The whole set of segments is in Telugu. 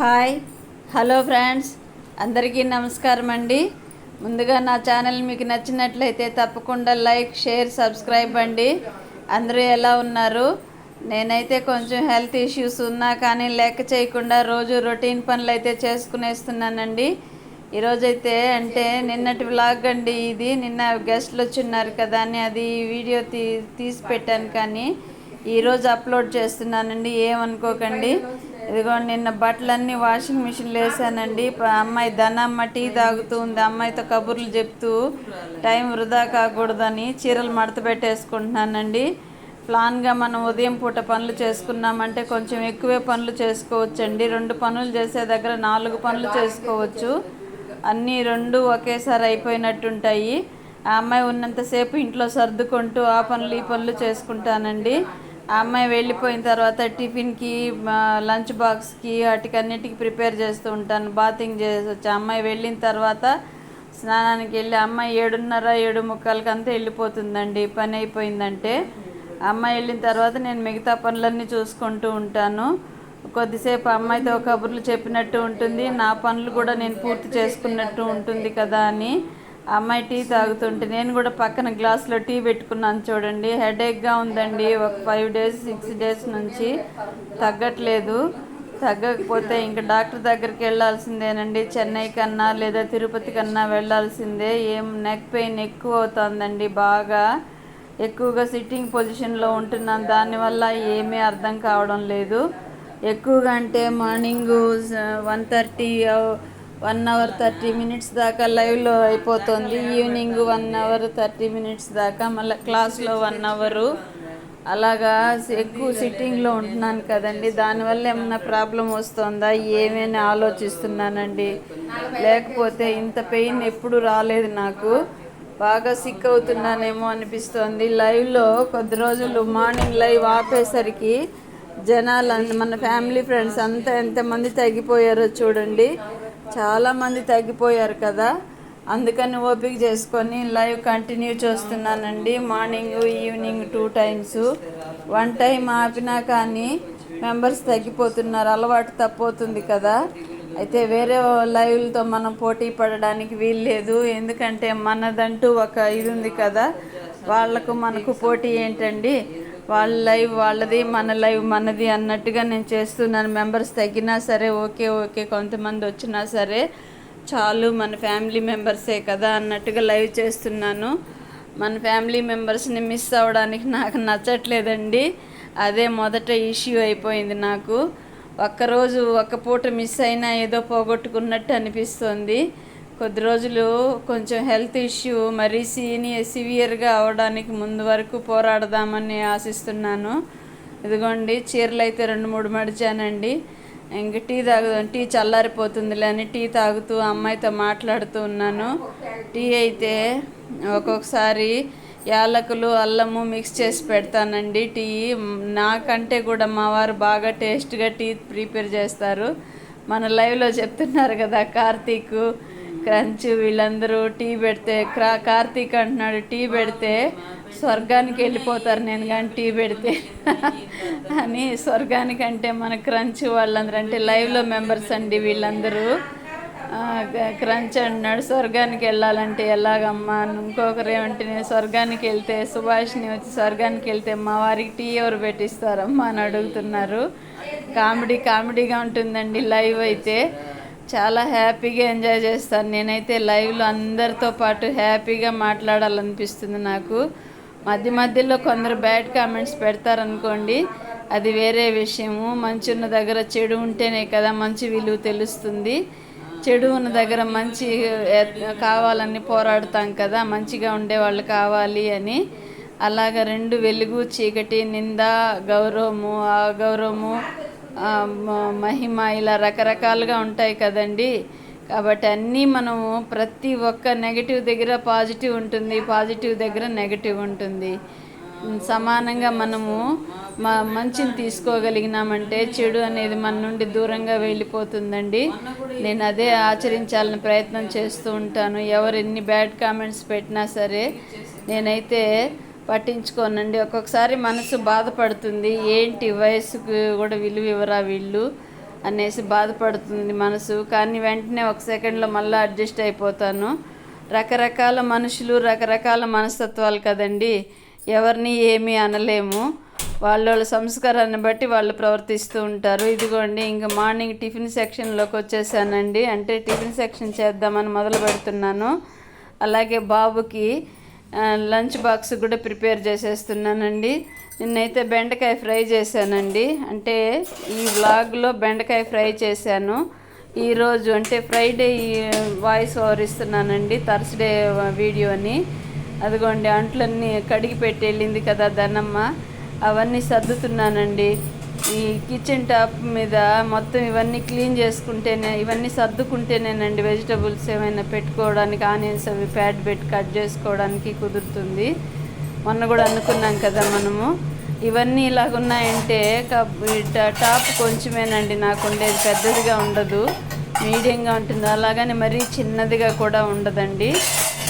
హాయ్ హలో ఫ్రెండ్స్ అందరికీ నమస్కారం అండి. ముందుగా నా ఛానల్ మీకు నచ్చినట్లయితే తప్పకుండా లైక్ షేర్ సబ్స్క్రైబ్ అండి. అందరూ ఎలా ఉన్నారు? నేనైతే కొంచెం హెల్త్ ఇష్యూస్ ఉన్నా కానీ లెక్క చేయకుండా రోజు రొటీన్ పనులు అయితే చేసుకునేస్తున్నానండి. ఈరోజైతే అంటే నిన్నటి వ్లాగ్ అండి ఇది. నిన్న గెస్ట్లు వచ్చిన్నారు కదా అని అది వీడియో తీ తీసి పెట్టాను కానీ ఈరోజు అప్లోడ్ చేస్తున్నానండి. ఏమనుకోకండి. ఇదిగో నిన్న బట్టలన్నీ వాషింగ్ మిషన్లో వేసానండి. అమ్మాయి ధనమ్మ టీ తాగుతూ ఉంది. అమ్మాయితో కబుర్లు చెప్తూ టైం వృధా కాకూడదని చీరలు మడత పెట్టేసుకుంటున్నానండి. ప్లాన్గా మనం ఉదయం పూట పనులు చేసుకున్నామంటే కొంచెం ఎక్కువే పనులు చేసుకోవచ్చండి. రెండు పనులు చేసే దగ్గర నాలుగు పనులు చేసుకోవచ్చు. అన్నీ రెండు ఒకేసారి అయిపోయినట్టుంటాయి. ఆ అమ్మాయి ఉన్నంతసేపు ఇంట్లో సర్దుకుంటూ ఆ పనులు ఈ పనులు చేసుకుంటానండి. ఆ అమ్మాయి వెళ్ళిపోయిన తర్వాత టిఫిన్కి లంచ్ బాక్స్కి వాటికన్నిటికి ప్రిపేర్ చేస్తూ ఉంటాను. బాతింగ్ చేసి వచ్చి. ఆ అమ్మాయి వెళ్ళిన తర్వాత స్నానానికి వెళ్ళి అమ్మాయి ఏడున్నర ఏడు ముక్కలకి అంతా వెళ్ళిపోతుందండి. పని అయిపోయిందంటే అమ్మాయి వెళ్ళిన తర్వాత నేను మిగతా పనులన్నీ చూసుకుంటూ ఉంటాను. కొద్దిసేపు అమ్మాయితో కబుర్లు చెప్పినట్టు ఉంటుంది. నా పనులు కూడా నేను పూర్తి చేసుకున్నట్టు ఉంటుంది కదా అని అమ్మాయి టీ తాగుతుంటే నేను కూడా పక్కన గ్లాస్లో టీ పెట్టుకున్నాను చూడండి. హెడేక్గా ఉందండి. ఒక ఫైవ్ డేస్ సిక్స్ డేస్ నుంచి తగ్గట్లేదు. తగ్గకపోతే ఇంకా డాక్టర్ దగ్గరికి వెళ్ళాల్సిందేనండి. చెన్నై కన్నా లేదా తిరుపతి కన్నా వెళ్ళాల్సిందే. ఏం నెక్ పెయిన్ ఎక్కువ అవుతుందండి బాగా. ఎక్కువగా సిట్టింగ్ పొజిషన్లో ఉంటున్నాను. దానివల్ల ఏమీ అర్థం కావడం లేదు. ఎక్కువగా అంటే morning one thirty one hour thirty minutes దాకా లైవ్లో అయిపోతుంది. Evening one hour thirty minutes దాకా మళ్ళీ క్లాస్లో వన్ అవరు. అలాగా ఎక్కువ సిట్టింగ్లో ఉంటున్నాను కదండి. దానివల్ల ఏమైనా ప్రాబ్లం వస్తుందా? ఏమైనా ఆలోచిస్తున్నానండి? లేకపోతే ఇంత పెయిన్ ఎప్పుడు రాలేదు నాకు. బాగా సిక్ అవుతున్నానేమో అనిపిస్తోంది. లైవ్లో కొద్ది రోజులు మార్నింగ్ లైవ్ ఆపేసరికి జనాలు మన ఫ్యామిలీ ఫ్రెండ్స్ అంతా ఎంతమంది తగ్గిపోయారో చూడండి. చాలామంది తగ్గిపోయారు కదా. అందుకని ఓపిక చేసుకొని లైవ్ కంటిన్యూ చేస్తున్నానండి. Morning evening two times. One time ఆపినా కానీ మెంబర్స్ తగ్గిపోతున్నారు. అలవాటు తప్పవుతుంది కదా. అయితే వేరే లైవ్లతో మనం పోటీ పడడానికి వీల్లేదు. ఎందుకంటే మనదంటూ ఒక ఇది ఉంది కదా. వాళ్ళకు మనకు పోటీ ఏంటండి? వాళ్ళ లైవ్ వాళ్ళది మన లైవ్ మనది అన్నట్టుగా నేను చేస్తున్నాను. మెంబర్స్ తగ్గినా సరే ఓకే ఓకే. కొంతమంది వచ్చినా సరే చాలు మన ఫ్యామిలీ మెంబర్సే కదా అన్నట్టుగా లైవ్ చేస్తున్నాను. మన ఫ్యామిలీ మెంబర్స్ని మిస్ అవ్వడానికి నాకు నచ్చట్లేదండి. అదే మొదట ఇష్యూ అయిపోయింది నాకు. ఒక్కరోజు ఒక్క పూట మిస్ అయినా ఏదో పోగొట్టుకున్నట్టు అనిపిస్తుంది. కొద్ది రోజులు కొంచెం హెల్త్ ఇష్యూ మరీ సీనియర్ సివియర్గా అవడానికి ముందు వరకు పోరాడదామని ఆశిస్తున్నాను. ఇదిగోండి చీరలు అయితే రెండు మూడు మడిచానండి. ఇంక టీ తాగుదాం టీ చల్లారిపోతుందిలే అని టీ తాగుతూ అమ్మాయితో మాట్లాడుతూ ఉన్నాను. టీ అయితే ఒక్కొక్కసారి యాలకులు అల్లము మిక్స్ చేసి పెడతానండి టీ. నాకంటే కూడా మా వారు బాగా టేస్ట్గా టీ ప్రిపేర్ చేస్తారు. మన లైవ్లో చెప్తున్నారు కదా కార్తీక్. క్రంచ్ వీళ్ళందరూ టీ పెడితే క్రా కార్తీక్ అంటున్నాడు టీ పెడితే స్వర్గానికి వెళ్ళిపోతారు నేను కానీ టీ పెడితే. అని స్వర్గానికి అంటే మన క్రంచ్ వాళ్ళందరూ అంటే లైవ్లో మెంబర్స్ అండి వీళ్ళందరూ. క్రంచ్ అంటున్నాడు స్వర్గానికి వెళ్ళాలంటే ఎలాగమ్మా? ఇంకొకరు ఏమంటే నేను స్వర్గానికి వెళ్తే సుభాష్ని వచ్చి స్వర్గానికి వెళ్తే మా వారికి టీ ఎవరు పెట్టిస్తారమ్మా? అని అడుగుతున్నారు. కామెడీ కామెడీగా ఉంటుందండి లైవ్ అయితే. చాలా హ్యాపీగా ఎంజాయ్ చేస్తాను. నేనైతే లైవ్లో అందరితో పాటు హ్యాపీగా మాట్లాడాలనిపిస్తుంది నాకు. మధ్య మధ్యలో కొందరు బ్యాడ్ కామెంట్స్ పెడతారనుకోండి అది వేరే విషయము. మంచి ఉన్న దగ్గర చెడు ఉంటేనే కదా మంచి విలువ తెలుస్తుంది. చెడు ఉన్న దగ్గర మంచి కావాలని పోరాడుతాం కదా మంచిగా ఉండే వాళ్ళు కావాలి అని. అలాగ రెండు వెలుగు చీకటి నింద గౌరవము అగౌరవము మహిమ ఇలా రకరకాలుగా ఉంటాయి కదండి. కాబట్టి అన్నీ మనము ప్రతి ఒక్క నెగటివ్ దగ్గర పాజిటివ్ ఉంటుంది పాజిటివ్ దగ్గర నెగటివ్ ఉంటుంది. సమానంగా మనము మా మంచిని తీసుకోగలిగినామంటే చెడు అనేది మన నుండి దూరంగా వెళ్ళిపోతుందండి. నేను అదే ఆచరించాలని ప్రయత్నం చేస్తూ ఉంటాను. ఎవరు ఎన్ని బ్యాడ్ కామెంట్స్ పెట్టినా సరే నేనైతే పట్టించుకోనండి. ఒక్కొక్కసారి మనసు బాధపడుతుంది. ఏంటి వయసుకు కూడా విలువ ఇవ్వరా వీళ్ళు అనేసి బాధపడుతుంది మనసు. కానీ వెంటనే ఒక సెకండ్లో మళ్ళీ అడ్జస్ట్ అయిపోతాను. రకరకాల మనుషులు రకరకాల మనస్తత్వాలు కదండి. ఎవరిని ఏమీ అనలేము. వాళ్ళ వాళ్ళ సంస్కారాన్ని బట్టి వాళ్ళు ప్రవర్తిస్తూ ఉంటారు. ఇదిగోండి ఇంకా మార్నింగ్ టిఫిన్ సెక్షన్లోకి వచ్చేసానండి. అంటే టిఫిన్ సెక్షన్ చేద్దామని మొదలు పెడుతున్నాను. అలాగే బాబుకి లంచ్ బాక్స్ కూడా ప్రిపేర్ చేసేస్తున్నానండి. నిన్నైతే బెండకాయ ఫ్రై చేశానండి. అంటే ఈ వ్లాగ్లో బెండకాయ ఫ్రై చేశాను. ఈరోజు అంటే ఫ్రైడే ఈ వాయిస్ ఓవర్ ఇస్తున్నానండి థర్స్డే వీడియోని. అదిగోండి అంట్లన్నీ కడిగి పెట్టి వెళ్ళింది కదా ధనమ్మ. అవన్నీ సర్దుతున్నానండి. ఈ కిచెన్ టాప్ మీద మొత్తం ఇవన్నీ క్లీన్ చేసుకుంటేనే ఇవన్నీ సర్దుకుంటేనేనండి వెజిటబుల్స్ ఏమైనా పెట్టుకోవడానికి ఆనియన్స్ అవి ప్యాడ్ పెట్టి కట్ చేసుకోవడానికి కుదురుతుంది. మొన్న కూడా అనుకున్నాం కదా మనము. ఇవన్నీ ఇలాగ ఉన్నాయంటే టాప్ కొంచెమేనండి నాకు ఉండేది. పెద్దదిగా ఉండదు. మీడియంగా ఉంటుంది. అలాగని మరీ చిన్నదిగా కూడా ఉండదండి.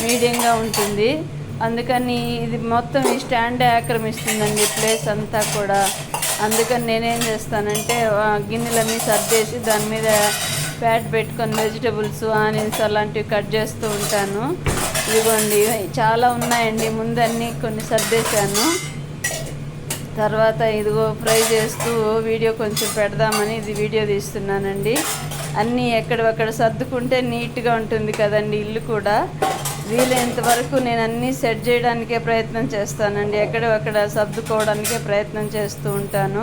మీడియంగా ఉంటుంది. అందుకని ఇది మొత్తం ఈ స్టాండే ఆక్రమిస్తుందండి ప్లేస్ అంతా కూడా. అందుకని నేనేం చేస్తానంటే ఆ గిన్నెలన్నీ సర్దేసి దాని మీద ప్యాట్ పెట్టుకొని వెజిటబుల్స్ ఆనియన్స్ అలాంటివి కట్ చేస్తూ ఉంటాను. ఇదిగోండి చాలా ఉన్నాయండి ముందన్నీ కొన్ని సర్దేశాను. తర్వాత ఇదిగో ఫ్రై చేస్తూ వీడియో కొంచెం పెడదామని ఇది వీడియో తీస్తున్నానండి. అన్నీ ఎక్కడక్కడ సర్దుకుంటే నీట్గా ఉంటుంది కదండి ఇల్లు కూడా. వీలైనంత వరకు నేను అన్నీ సెట్ చేయడానికే ప్రయత్నం చేస్తానండి. ఎక్కడక్కడ సర్దుకోవడానికే ప్రయత్నం చేస్తూ ఉంటాను.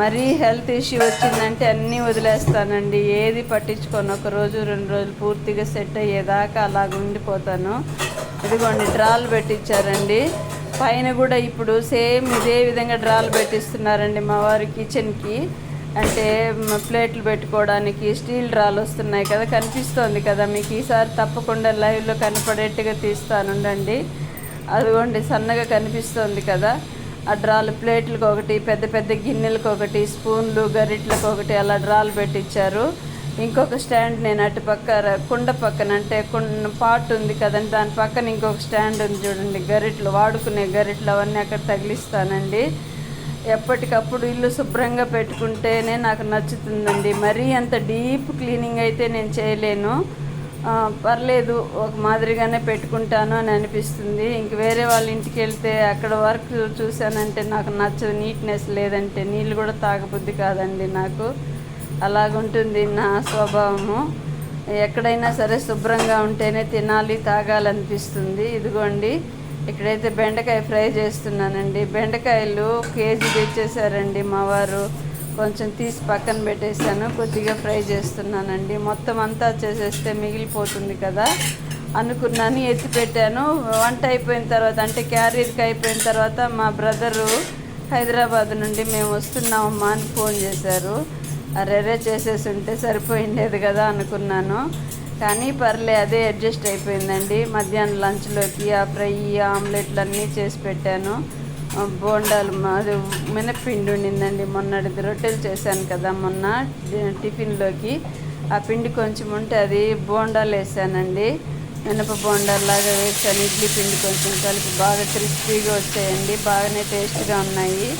మరీ హెల్త్ ఇష్యూ వచ్చిందంటే అన్నీ వదిలేస్తానండి. ఏది పట్టించుకోను. ఒక రోజు రెండు రోజులు పూర్తిగా సెట్ అయ్యేదాకా అలాగ ఉండిపోతాను. ఇదిగోండి డ్రాలు పెట్టించారండి పైన కూడా ఇప్పుడు సేమ్ ఇదే విధంగా డ్రాలు పెట్టిస్తున్నారండి మా వారి కిచెన్కి. అంటే ప్లేట్లు పెట్టుకోవడానికి స్టీల్ డ్రాలు వస్తున్నాయి కదా కనిపిస్తోంది కదా మీకు. ఈసారి తప్పకుండా లైవ్లో కనపడేట్టుగా తీస్తానుండండి అదిగోండి సన్నగా కనిపిస్తోంది కదా. ఆ డ్రాలు ప్లేట్లకు ఒకటి పెద్ద పెద్ద గిన్నెలకు ఒకటి స్పూన్లు గరిట్లకు ఒకటి అలా డ్రాలు పెట్టించారు ఇంకొక స్టాండ్ నేను అటు పక్క కుండ పక్కన అంటే కుండ పాట్ ఉంది కదండి దాని పక్కన ఇంకొక స్టాండ్ ఉంది చూడండి. గరిట్లు వాడుకునే గరిట్లు అవన్నీ అక్కడ తగిలిస్తానండి. ఎప్పటికప్పుడు ఇల్లు శుభ్రంగా పెట్టుకుంటేనే నాకు నచ్చుతుందండి. మరీ అంత డీప్ క్లీనింగ్ అయితే నేను చేయలేను. పర్లేదు ఒక మాదిరిగానే పెట్టుకుంటాను అని అనిపిస్తుంది. ఇంక వేరే వాళ్ళ ఇంటికి వెళ్తే అక్కడ వర్క్ చూశానంటే నాకు నచ్చదు నీట్నెస్ లేదంటే నీళ్ళు కూడా తాగబుద్ధి కాదండి నాకు. అలాగుంటుంది నా స్వభావము. ఎక్కడైనా సరే శుభ్రంగా ఉంటేనే తినాలి తాగాలనిపిస్తుంది. ఇదిగోండి ఇక్కడైతే బెండకాయ ఫ్రై చేస్తున్నానండి. బెండకాయలు కేజీ తెచ్చేసారండి మా వారు. కొంచెం తీసి పక్కన పెట్టేశాను కొద్దిగా ఫ్రై చేస్తున్నానండి. మొత్తం అంతా చేసేస్తే మిగిలిపోతుంది కదా అనుకున్నాను ఎత్తి పెట్టాను. వంట అయిపోయిన తర్వాత అంటే క్యారీర్కి అయిపోయిన తర్వాత మా బ్రదరు హైదరాబాద్ నుండి మేము వస్తున్నామమ్మా అని ఫోన్ చేశారు. అరేరే చేసేసి ఉంటే సరిపోయిండేది కదా అనుకున్నాను. కానీ పర్లే అదే అడ్జస్ట్ అయిపోయిందండి. మధ్యాహ్నం లంచ్లోకి ఆ ఫ్రై ఆమ్లెట్లు అన్నీ చేసి పెట్టాను. బోండాలు అది మినప్పిండి ఉండిందండి మొన్నటిది రొట్టెలు చేశాను కదా మొన్న టిఫిన్లోకి. ఆ పిండి కొంచెం ఉంటే అది బోండాలు వేసానండి. మినప బోండాలాగా వేసాను ఇడ్లీ పిండి కొంచెం కలిపి బాగా క్రిస్పీగా వచ్చాయండి బాగానే టేస్ట్గా ఉన్నాయి.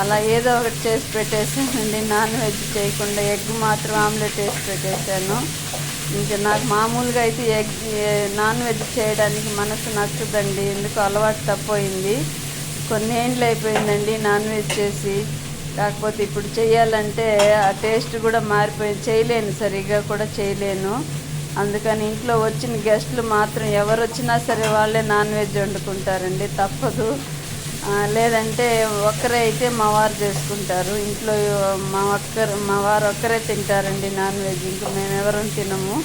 అలా ఏదో ఒకటి చేసి పెట్టేసానండి నాన్ వెజ్ చేయకుండా ఎగ్ మాత్రం ఆమ్లెట్ వేసి పెట్టేశాను ఇంకా నాకు మామూలుగా అయితే ఎగ్ నాన్ వెజ్ చేయడానికి మనసు నచ్చదండి. ఎందుకు అలవాటు తప్పోయింది. కొన్ని ఏండ్లు అయిపోయిందండి నాన్ వెజ్ చేసి. కాకపోతే ఇప్పుడు చేయాలంటే ఆ టేస్ట్ కూడా మారిపోయింది. చేయలేను సరిగ్గా కూడా చేయలేను. అందుకని ఇంట్లో వచ్చిన గెస్టులు మాత్రం ఎవరు వచ్చినా సరే వాళ్ళే నాన్ వెజ్ వండుకుంటారండి. తప్పదు. లేదంటే ఒక్కరే అయితే మా వారు చేసుకుంటారు. ఇంట్లో మా ఒక్కరు మా వారు ఒక్కరే తింటారండి నాన్ వెజ్. ఇంక మేము ఎవరం తినము.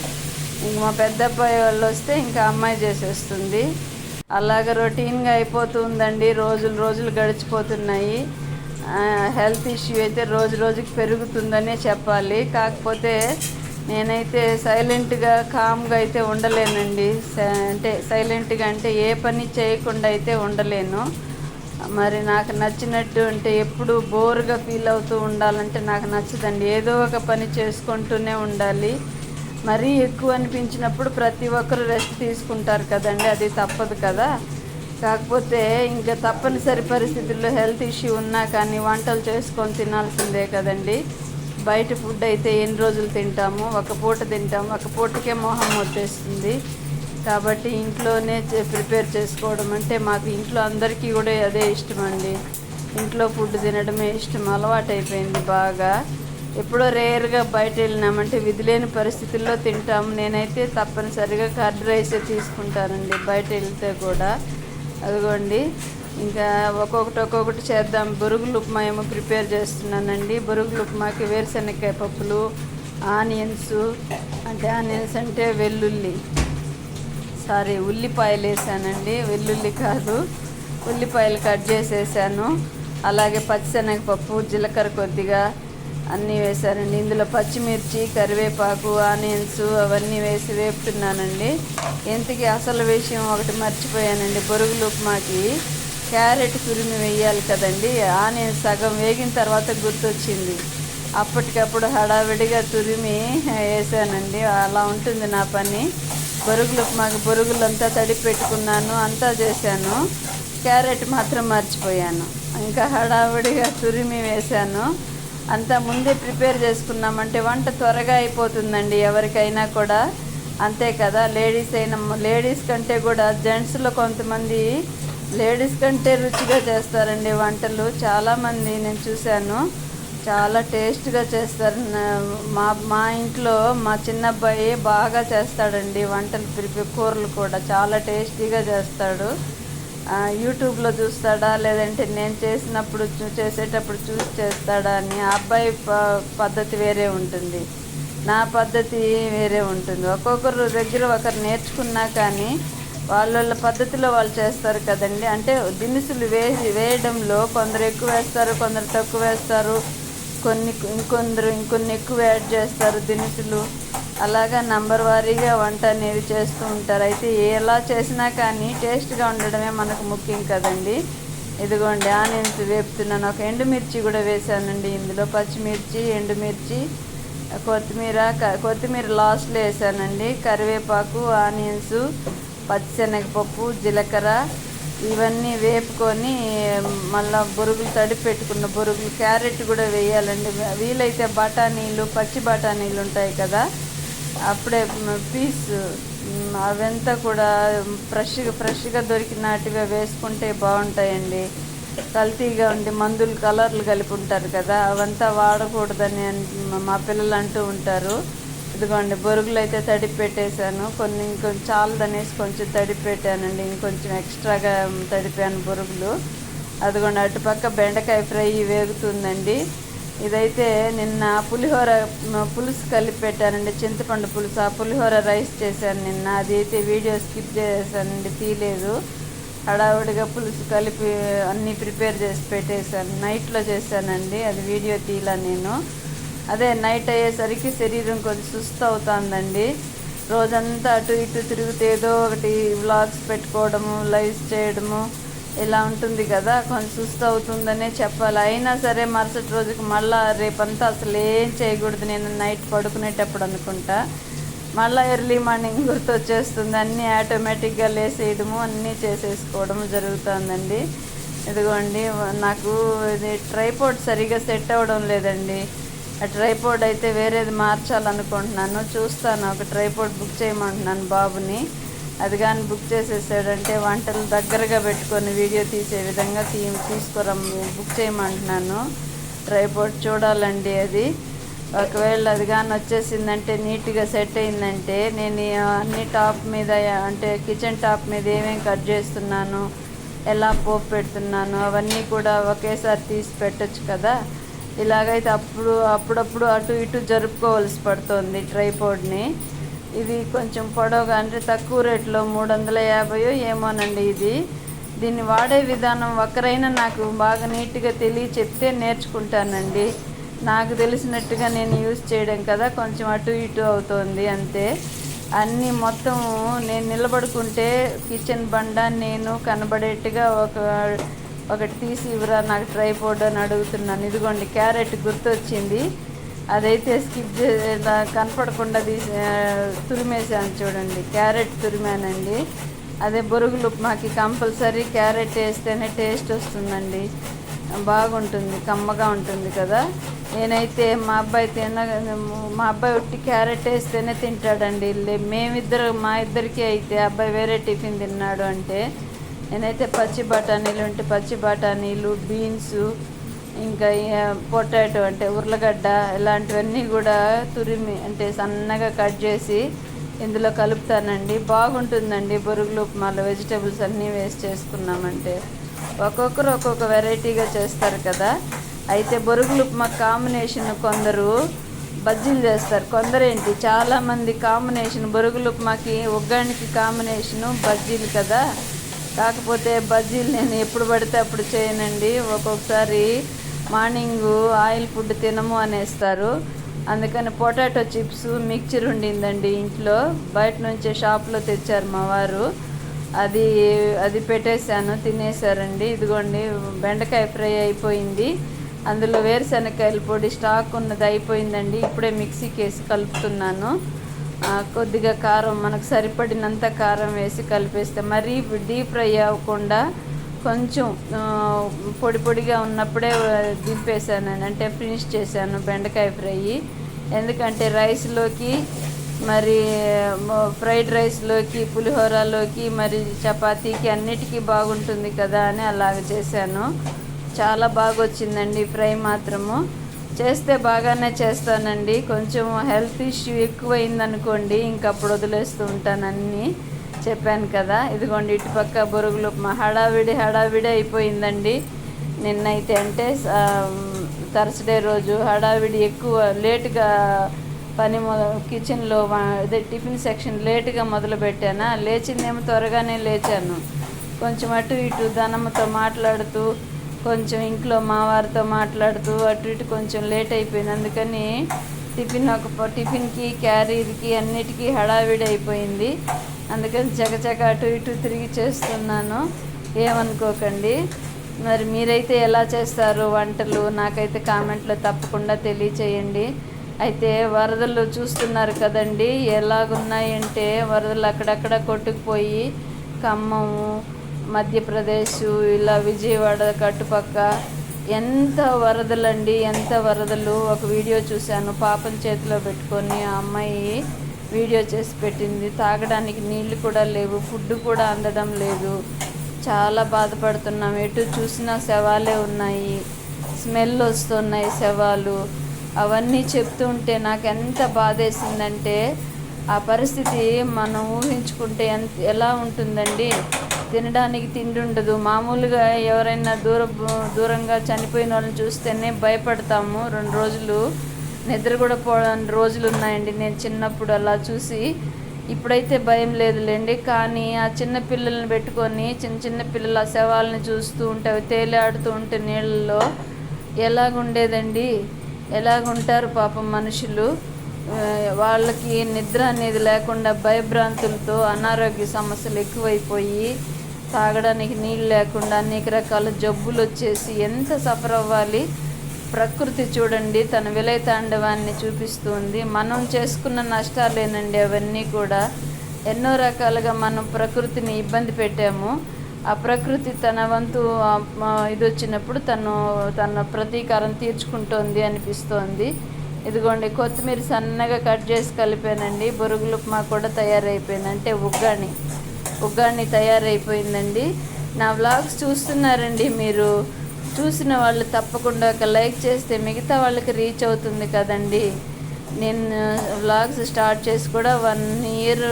ఇంక మా పెద్ద అబ్బాయి వాళ్ళు వస్తే ఇంకా అమ్మాయి చేసేస్తుంది. అలాగ రొటీన్గా అయిపోతుందండి. రోజులు రోజులు గడిచిపోతున్నాయి. హెల్త్ ఇష్యూ అయితే రోజు రోజుకి పెరుగుతుందనే చెప్పాలి. కాకపోతే నేనైతే సైలెంట్గా కామ్గా అయితే ఉండలేనండి. అంటే సైలెంట్గా అంటే ఏ పని చేయకుండా అయితే ఉండలేను. మరి నాకు నచ్చినట్టు అంటే ఎప్పుడు బోర్గా ఫీల్ అవుతూ ఉండాలంటే నాకు నచ్చదండి. ఏదో ఒక పని చేసుకుంటూనే ఉండాలి. మరీ ఎక్కువ అనిపించినప్పుడు ప్రతి ఒక్కరు రెస్ట్ తీసుకుంటారు కదండి అది తప్పదు కదా. కాకపోతే ఇంకా తప్పనిసరి పరిస్థితుల్లో హెల్త్ ఇష్యూ ఉన్నా కానీ వంటలు చేసుకొని తినాల్సిందే కదండి. బయట ఫుడ్ అయితే ఎన్ని రోజులు తింటాము? ఒక పూట తింటాము ఒక పూటకే మొహం వచ్చేస్తుంది. కాబట్టి ఇంట్లోనే ప్రిపేర్ చేసుకోవడం అంటే మాకు ఇంట్లో అందరికీ కూడా అదే ఇష్టం అండి ఇంట్లో ఫుడ్ తినడమే ఇష్టం అలవాటు అయిపోయింది బాగా. ఎప్పుడో రేర్గా బయట వెళ్ళినామంటే విధిలేని పరిస్థితుల్లో తింటాము. నేనైతే తప్పనిసరిగా కర్డ్ రైసే తీసుకుంటానండి బయట వెళ్తే కూడా. అదిగోండి ఇంకా ఒక్కొక్కటి ఒక్కొక్కటి చేద్దాం. బొరుగులు ఉప్మా ఏమో ప్రిపేర్ చేస్తున్నానండి. బొరుగులు ఉప్మాకి వేరుశనగకాయ పప్పులు ఆనియన్స్ అంటే ఆనియన్స్ అంటే వెల్లుల్లి. సారీ ఉల్లిపాయలు వేసానండి. వెల్లుల్లి కాదు. ఉల్లిపాయలు కట్ చేసేసాను. అలాగే పచ్చిశనగపప్పు జీలకర్ర కొద్దిగా అన్నీ వేసానండి. ఇందులో పచ్చిమిర్చి కరివేపాకు ఆనియన్స్ అవన్నీ వేసి వేపుతున్నానండి. ఎంతకి అసలు విషయం ఒకటి మర్చిపోయానండి. బొరుగులు ఉప్మాకి క్యారెట్ తురిమి వేయాలి కదండి. ఆనియన్స్ సగం వేగిన తర్వాత గుర్తొచ్చింది. అప్పటికప్పుడు హడావిడిగా తురిమి వేసానండి. అలా ఉంటుంది నా పని. బొరుగులు మాకు బొరుగులంతా తడిపి పెట్టుకున్నాను అంతా చేశాను. క్యారెట్ మాత్రం మర్చిపోయాను. ఇంకా హడావిడిగా తురిమి వేశాను. అంతా ముందే ప్రిపేర్ చేసుకున్నామంటే వంట త్వరగా అయిపోతుందండి ఎవరికైనా కూడా. అంతే కదా లేడీస్ అయినా లేడీస్ కంటే కూడా జెంట్స్లో కొంతమంది లేడీస్ కంటే రుచిగా చేస్తారండి వంటలు. చాలామంది నేను చూశాను. చాలా టేస్ట్గా చేస్తారు. మా మా ఇంట్లో మా చిన్నబ్బాయి బాగా చేస్తాడండి వంటలు ప్రిపేర్ కూరలు కూడా చాలా టేస్టీగా చేస్తాడు. యూట్యూబ్లో చూస్తాడా? లేదంటే నేను చేసినప్పుడు చూ- చేసేటప్పుడు చూసి చేస్తాడా అని ఆ అబ్బాయి ప- పద్ధతి వేరే ఉంటుంది. నా పద్ధతి వేరే ఉంటుంది. ఒక్కొక్కరు దగ్గర ఒకరు నేర్చుకున్నా కానీ వాళ్ళ వాళ్ళ పద్ధతిలో వాళ్ళు చేస్తారు కదండి. అంటే దినుసులు వేసి వేయడంలో కొందరు ఎక్కువ వేస్తారు కొందరు తక్కువ వేస్తారు. కొన్ని ఇంకొందరు ఇంకొన్ని ఎక్కువ యాడ్ చేస్తారు దినుసులు. అలాగా నంబర్ వారీగా వంట అనేది చేస్తూ ఉంటారు. అయితే ఎలా చేసినా కానీ టేస్ట్గా ఉండడమే మనకు ముఖ్యం కదండి. ఇదిగోండి ఆనియన్స్ వేపుతున్నాను. ఒక ఎండుమిర్చి కూడా వేసానండి ఇందులో. పచ్చిమిర్చి ఎండుమిర్చి కొత్తిమీర కొత్తిమీర లాస్ట్లో వేసానండి. కరివేపాకు ఆనియన్స్ పచ్చిశనగపప్పు జీలకర్ర ఇవన్నీ వేపుకొని మళ్ళా బొరుగులు తడిపి పెట్టుకున్న బొరుగులు క్యారెట్ కూడా వేయాలండి. వీలైతే బఠానీలు పచ్చి బఠానీలు ఉంటాయి కదా అప్పుడే పీస్ అవంతా కూడా ఫ్రెష్గా ఫ్రెష్గా దొరికినట్టుగా వేసుకుంటే బాగుంటాయండి. కల్తీగా ఉండి మందులు కలర్లు కలిపి ఉంటారు కదా అవంతా వాడకూడదని మా పిల్లలు అంటూ ఉంటారు. ఇదిగోండి బొరుగులు అయితే తడిపి పెట్టేశాను. కొన్ని ఇంకొంచెం చాలదనేసి కొంచెం తడిపి పెట్టానండి. ఇంకొంచెం ఎక్స్ట్రాగా తడిపాను బొరుగులు. అదిగోండి అటుపక్క బెండకాయ ఫ్రై వేగుతుందండి. ఇదైతే నిన్న పులిహోర పులుసు కలిపి పెట్టానండి. చింతపండు పులుసు. ఆ పులిహోర రైస్ చేశాను నిన్న. అది అయితే వీడియో స్కిప్ చేశానండి తీయలేదు. హడావుడిగా పులుసు కలిపి అన్నీ ప్రిపేర్ చేసి పెట్టేశాను. నైట్లో చేశానండి అది వీడియో తీయలా నేను. అదే నైట్ అయ్యేసరికి శరీరం కొంచెం సుస్థ అవుతుందండి. రోజంతా అటు ఇటు తిరుగుతూ ఏదో ఒకటి వ్లాగ్స్ పెట్టుకోవడము లైవ్స్ చేయడము ఇలా ఉంటుంది కదా. కొంచెం సుస్థ అవుతుందనే చెప్పాలి. అయినా సరే మరుసటి రోజుకి మళ్ళీ రేపంతా అసలు ఏం చేయకూడదు. నేను నైట్ పడుకునేటప్పుడు అనుకుంటా. మళ్ళీ ఎర్లీ మార్నింగ్ గుర్తొచ్చేస్తుంది. అన్నీ ఆటోమేటిక్గా లేసేయడము అన్నీ చేసేసుకోవడము జరుగుతుందండి. ఇదిగోండి నాకు ఇది ట్రైపోర్ట్ సరిగా సెట్ అవ్వడం లేదండి. ట్రైపోర్డ్ అయితే వేరేది మార్చాలనుకుంటున్నాను. చూస్తాను ఒక ట్రైపోర్డ్ బుక్ చేయమంటున్నాను బాబుని. అది కానీ బుక్ చేసేసాడంటే వంటలు దగ్గరగా పెట్టుకొని వీడియో తీసే విధంగా తీ తీసుకురం బుక్ చేయమంటున్నాను. ట్రైపోర్డ్ చూడాలండి అది. ఒకవేళ అది కానీ వచ్చేసిందంటే నీట్గా సెట్ అయిందంటే నేను అన్ని టాప్ మీద అంటే కిచెన్ టాప్ మీద ఏమేమి కట్ చేస్తున్నాను ఎలా పోపు పెడుతున్నాను అవన్నీ కూడా ఒకేసారి తీసి పెట్టచ్చు కదా. ఇలాగైతే అప్పుడు అప్పుడప్పుడు అటు ఇటు జరుపుకోవాల్సి పడుతుంది ట్రైపోర్డ్ని ఇది కొంచెం పొడవుగా అంటే తక్కువ రేట్లో మూడు వందల యాభైయో ఏమోనండి ఇది. దీన్ని వాడే విధానం ఒకరైనా నాకు బాగా నీట్గా తెలియ చెప్తే నేర్చుకుంటానండి. నాకు తెలిసినట్టుగా నేను యూజ్ చేయడం కదా కొంచెం అటు ఇటు అవుతోంది అంతే. అన్నీ మొత్తం నేను నిలబడుకుంటే కిచెన్ బండ నేను కనబడేట్టుగా ఒక ఒకటి తీసి ఇవ్వరా నాకు ట్రైపోర్డ్ అని అడుగుతున్నాను. ఇదిగోండి క్యారెట్ గుర్తొచ్చింది. అదైతే స్కిప్ చే కనపడకుండా తీసి తురిమేసాను చూడండి. క్యారెట్ తురిమానండి. అదే బొరుగులు మాకు కంపల్సరీ క్యారెట్ వేస్తేనే టేస్ట్ వస్తుందండి. బాగుంటుంది కమ్మగా ఉంటుంది కదా. నేనైతే మా అబ్బాయి తిన మా అబ్బాయి ఉట్టి క్యారెట్ వేస్తేనే తింటాడండి. మేమిద్దరు మా ఇద్దరికి అయితే అబ్బాయి వేరే టిఫిన్ తిన్నాడు అంటే నేనైతే పచ్చి బఠానీలు ఉంటే పచ్చి బఠానీలు బీన్స్ ఇంకా పొటాటో అంటే ఉర్లగడ్డ ఇలాంటివన్నీ కూడా తురిమి అంటే సన్నగా కట్ చేసి ఇందులో కలుపుతానండి. బాగుంటుందండి బొరుగులు ఉప్మాలో వెజిటేబుల్స్ అన్నీ వేస్ట్ చేసుకున్నామంటే. ఒక్కొక్కరు ఒక్కొక్క వెరైటీగా చేస్తారు కదా. అయితే బొరుగులు ఉప్మా కాంబినేషన్ కొందరు బజ్జీలు చేస్తారు. కొందరేంటి చాలామంది కాంబినేషన్ బొరుగులు ఉప్మాకి ఒగ్గానికి కాంబినేషను బజ్జీలు కదా. కాకపోతే బజ్జీలు నేను ఎప్పుడు పడితే అప్పుడు చేయనండి. ఒక్కొక్కసారి మార్నింగ్ ఆయిల్ ఫుడ్ తినము అనేస్తారు. అందుకని పొటాటో చిప్స్ మిక్చర్ ఉండిందండి ఇంట్లో. బయట నుంచే షాప్లో తెచ్చారు మా వారు. అది అది పెట్టేశాను తినేసారండి ఇదిగోండి బెండకాయ ఫ్రై అయిపోయింది. అందులో వేరుశనగకాయల పొడి స్టాక్ ఉన్నది అయిపోయిందండి. ఇప్పుడే మిక్సీకి వేసి కలుపుతున్నాను. కొద్దిగా కారం మనకు సరిపడినంత కారం వేసి కలిపేస్తే మరీ డీప్ ఫ్రై అవ్వకుండా కొంచెం పొడి పొడిగా ఉన్నప్పుడే దింపేశాను అంటే ఫినిష్ చేశాను బెండకాయ ఫ్రై. ఎందుకంటే రైస్లోకి మరి ఫ్రైడ్ రైస్లోకి పులిహోరలోకి మరి చపాతీకి అన్నిటికీ బాగుంటుంది కదా అని అలాగ చేశాను. చాలా బాగా వచ్చిందండి ఫ్రై మాత్రము. చేస్తే బాగానే చేస్తానండి. కొంచెం హెల్త్ ఇష్యూ ఎక్కువైందనుకోండి ఇంకప్పుడు వదిలేస్తూ ఉంటాను అన్నీ చెప్పాను కదా. ఇదిగోండి ఇటుపక్క బొరుగులు మా హడావిడి హడావిడి అయిపోయిందండి. నిన్నైతే అంటే థర్స్డే రోజు హడావిడి ఎక్కువ లేటుగా పని మొ కిచెన్లో అదే టిఫిన్ సెక్షన్ లేటుగా మొదలు పెట్టానా లేచిందేమో త్వరగానే లేచాను. కొంచెం అటు ఇటు ధనముతో మాట్లాడుతూ కొంచెం ఇంట్లో మా వారితో మాట్లాడుతూ అటు ఇటు కొంచెం లేట్ అయిపోయింది. అందుకని టిఫిన్ ఒక టిఫిన్కి క్యారీర్కి అన్నిటికీ హడావిడి అయిపోయింది. అందుకని చకచక అటు ఇటు తిరిగి చేస్తున్నాను. ఏమనుకోకండి. మరి మీరైతే ఎలా చేస్తారు వంటలు? నాకైతే కామెంట్లో తప్పకుండా తెలియచేయండి. అయితే వరదలు చూస్తున్నారు కదండి. ఎలాగున్నాయంటే వరదలు అక్కడక్కడ కొట్టుకుపోయి ఖమ్మము మధ్యప్రదేశ్ ఇలా విజయవాడ కట్టుపక్క ఎంత వరదలండి ఎంత వరదలు. ఒక వీడియో చూశాను పాపం చేతిలో పెట్టుకొని ఆ అమ్మాయి వీడియో చేసి పెట్టింది. తాగడానికి నీళ్ళు కూడా లేవు ఫుడ్ కూడా అందడం లేదు. చాలా బాధపడుతున్నాం. ఎటు చూసినా శవాలే ఉన్నాయి స్మెల్ వస్తున్నాయి శవాలు. అవన్నీ చెప్తుంటే నాకు ఎంత బాధేసిందంటే ఆ పరిస్థితి మనం ఊహించుకుంటే ఎంత ఎలా ఉంటుందండి? తినడానికి తిండి ఉండదు మామూలుగా ఎవరైనా దూర దూరంగా చనిపోయిన వాళ్ళని చూస్తేనే భయపడతాము. రెండు రోజులు నిద్ర కూడా పోవడానికి రోజులు ఉన్నాయండి. నేను చిన్నప్పుడు అలా చూసి ఇప్పుడైతే భయం లేదులేండి. కానీ ఆ చిన్న పిల్లల్ని పెట్టుకొని చిన్న చిన్న పిల్లల శవాలను చూస్తూ ఉంటే అవి తేలాడుతూ ఉంటే నీళ్ళల్లో ఎలాగుండేదండి? ఎలాగుంటారు పాపం మనుషులు? వాళ్ళకి నిద్ర అనేది లేకుండా భయభ్రాంతులతో అనారోగ్య సమస్యలు ఎక్కువైపోయి తాగడానికి నీళ్ళు లేకుండా అనేక రకాల జబ్బులు వచ్చేసి ఎంత సఫర్ అవ్వాలి? ప్రకృతి చూడండి తన విలయ తాండవాన్ని చూపిస్తుంది. మనం చేసుకున్న నష్టాలేనండి అవన్నీ కూడా. ఎన్నో రకాలుగా మనం ప్రకృతిని ఇబ్బంది పెట్టాము. ఆ ప్రకృతి తన వంతు ఇది వచ్చినప్పుడు తను తన ప్రతీకారం తీర్చుకుంటోంది అనిపిస్తోంది. ఇదిగోండి కొత్తిమీర సన్నగా కట్ చేసి కలిపానండి. బొరుగులు ఉప్మా కూడా తయారైపోయింది. అంటే ఉగ్గాని ఉగ్గాని తయారైపోయిందండి. నా వ్లాగ్స్ చూస్తున్నారండి మీరు. చూసిన వాళ్ళు తప్పకుండా ఒక లైక్ చేస్తే మిగతా వాళ్ళకి రీచ్ అవుతుంది కదండి. నేను వ్లాగ్స్ స్టార్ట్ చేసి కూడా వన్ ఇయర్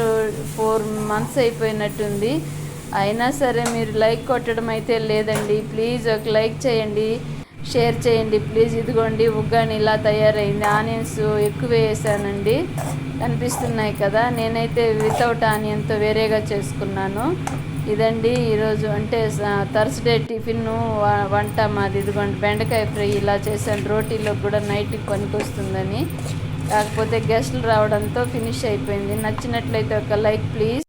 ఫోర్ మంత్స్ అయిపోయినట్టుంది. అయినా సరే మీరు లైక్ కొట్టడం అయితే లేదండి. ప్లీజ్ ఒక లైక్ చేయండి. షేర్ చేయండి ప్లీజ్ ఇదిగోండి ఉగ్గాని ఇలా తయారైంది. ఆనియన్స్ ఎక్కువ వేసానండి. కనిపిస్తున్నాయి కదా. నేనైతే వితౌట్ ఆనియన్తో వేరేగా చేసుకున్నాను. ఇదండి ఈరోజు అంటే థర్స్డే టిఫిన్ వంట మాది. ఇదిగోండి బెండకాయ ఫ్రై ఇలా చేశాను. రోటీలో కూడా నైట్కి పనికొస్తుందని. కాకపోతే గెస్టులు రావడంతో ఫినిష్ అయిపోయింది. నచ్చినట్లయితే ఒక లైక్ ప్లీజ్